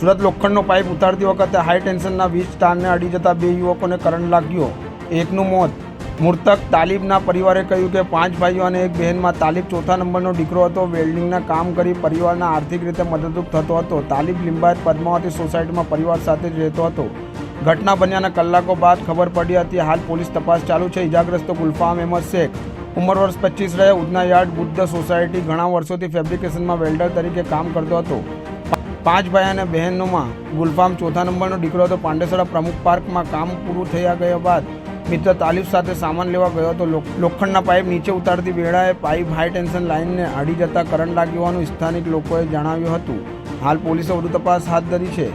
સુરત લોખંડનો પાઇપ ઉતારતી વખતે હાઈ ટેન્શનના વીજ તારને અડી જતા બે યુવકોને કરંટ લાગ્યો. એકનું મોત. મૃતક તાલિબના પરિવારે કહ્યું કે પાંચ ભાઈઓ અને એક બહેનમાં તાલિબ ચોથા નંબરનો દીકરો હતો. વેલ્ડિંગના કામ કરી પરિવારના આર્થિક રીતે મદદરૂપ થતો હતો. તાલિબ લિંબાયત પદ્માવતી સોસાયટીમાં પરિવાર સાથે જ રહેતો હતો. ઘટના બન્યાના કલાકો બાદ ખબર પડી હતી, હાલ પોલીસ તપાસ ચાલુ છે. ઇજાગ્રસ્તો ગુલફામ અહેમદ શેખ, ઉંમર વર્ષ પચીસ રહે ઉદના યાર્ડ બુદ્ધ સોસાયટી, ઘણા વર્ષોથી ફેબ્રિકેશનમાં વેલ્ડર તરીકે કામ કરતો હતો. પાંચ ભાઈ અને બહેનોમાં ગુલફામ ચોથા નંબરનો દીકરો હતો. પાંડેસરા પ્રમુખ પાર્કમાં કામ પૂરું થયા ગયા બાદ મિત્ર તાલીફ સાથે સામાન લેવા ગયો હતો. લોખંડના પાઇપ નીચે ઉતારતી વેળાએ પાઇપ હાઈ ટેન્શન લાઇનને આડી જતા કરંટ લાગ્યો હોવાનું સ્થાનિક લોકોએ જણાવ્યું હતું. હાલ પોલીસે વધુ તપાસ હાથ ધરી છે.